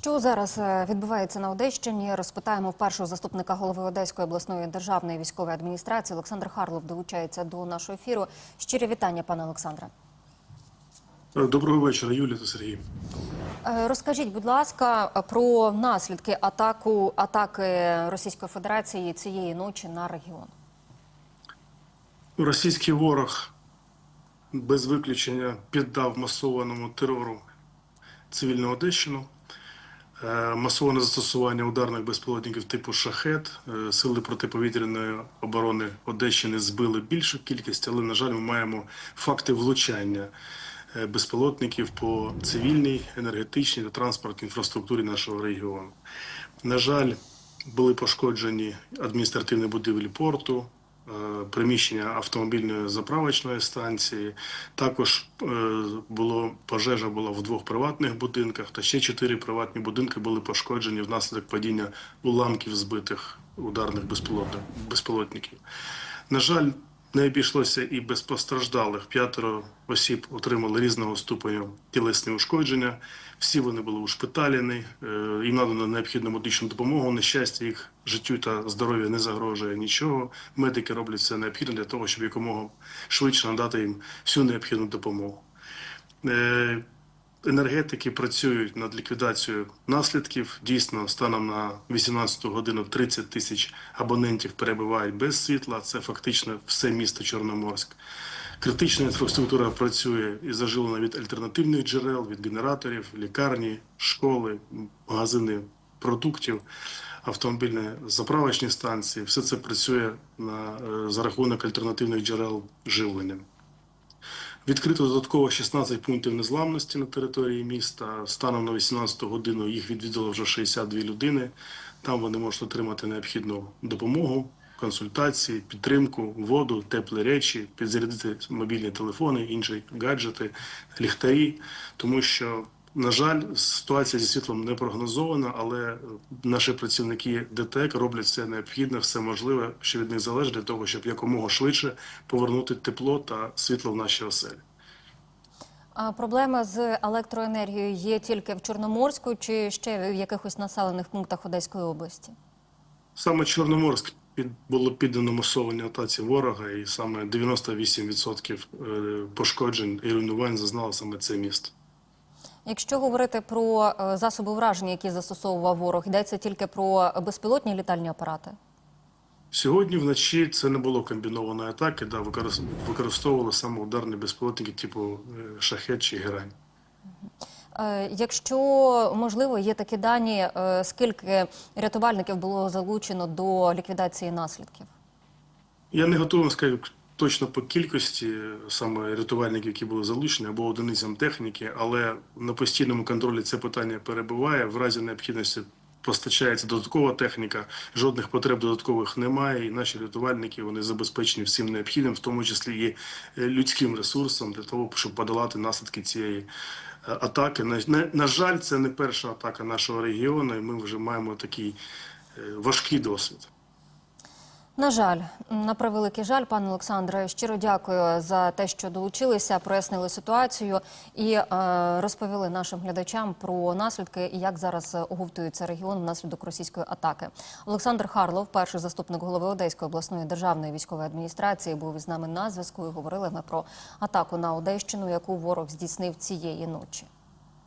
Що зараз е, відбувається на Одещині? Розпитаємо в першого заступника голови Одеської обласної державної військової адміністрації. Олександр Харлов долучається до нашого ефіру. Щирі вітання, пане Олександре. Доброго вечора, Юлія та Сергій. Е, Розкажіть, будь ласка, про наслідки атаку атаки Російської Федерації цієї ночі на регіон. Російський ворог без виключення піддав масованому терору цивільну Одещину. Е, Масоване застосування ударних безпілотників типу шахет. Е, Сили протиповітряної оборони Одещини збили більшу кількість, але, на жаль, ми маємо факти влучання е, безпілотників по цивільній, енергетичній та транспортній інфраструктурі нашого регіону. На жаль, були пошкоджені адміністративні будівлі порту, приміщення автомобільної заправочної станції. Також е, було пожежа була в двох приватних будинках, та ще чотири приватні будинки були пошкоджені внаслідок падіння уламків збитих ударних безпілотників. На жаль, не обійшлося і без постраждалих. П'ятеро осіб отримали різного ступеню тілесні ушкодження. Всі вони були ушпиталені, е, їм надано необхідну медичну допомогу. На щастя, їх життю та здоров'ю не загрожує нічого. Медики роблять все необхідне для того, щоб якомога швидше надати їм всю необхідну допомогу. Енергетики працюють над ліквідацією наслідків. Дійсно, станом на 18 годину 30 тисяч абонентів перебувають без світла. Це фактично все місто Чорноморськ. Критична інфраструктура працює і зажилена від альтернативних джерел, від генераторів, лікарні, школи, магазини продуктів, автомобільні заправочні станції. Все це працює на, е, за рахунок альтернативних джерел живлення. Відкрито додатково 16 пунктів незламності на території міста. Станом на 18 годину їх відвідало вже 62 людини. Там вони можуть отримати необхідну допомогу, консультації, підтримку, воду, теплі речі, підзарядити мобільні телефони, інші гаджети, ліхтарі, тому що. На жаль, ситуація зі світлом не прогнозована, але наші працівники ДТЕК роблять все необхідне, все можливе, що від них залежить для того, щоб якомога швидше повернути тепло та світло в наші оселі. А проблема з електроенергією є тільки в Чорноморську чи ще в якихось населених пунктах Одеської області? Саме Чорноморськ під було піддано масованій атаці ворога, і саме 98% е, пошкоджень і руйнувань зазнало саме це місто. Якщо говорити про е, засоби враження, які застосовував ворог, йдеться тільки про безпілотні літальні апарати. Сьогодні вночі це не було комбінованої атаки, да, використовували саме ударні безпілотники типу е, шахет чи герань. Е, Якщо можливо, є такі дані, скільки рятувальників було залучено до ліквідації наслідків? Я не готовий сказати точно по кількості саме рятувальників, які були залучені, або одиницям техніки, але на постійному контролі це питання перебуває. В разі необхідності постачається додаткова техніка, жодних потреб додаткових немає. І наші рятувальники вони забезпечені всім необхідним, в тому числі і е, людським ресурсом для того, щоб подолати наслідки цієї. е, Атаки на, на, на жаль, це не перша атака нашого регіону, і ми вже маємо такий е, важкий досвід. На жаль, на превеликий жаль, пане Олександре, щиро дякую за те, що долучилися, прояснили ситуацію і е, розповіли нашим глядачам про наслідки і як зараз оговтується регіон внаслідок російської атаки. Олександр Харлов, перший заступник голови Одеської обласної державної військової адміністрації, був із нами на зв'язку. і Говорили ми про атаку на Одещину, яку ворог здійснив цієї ночі.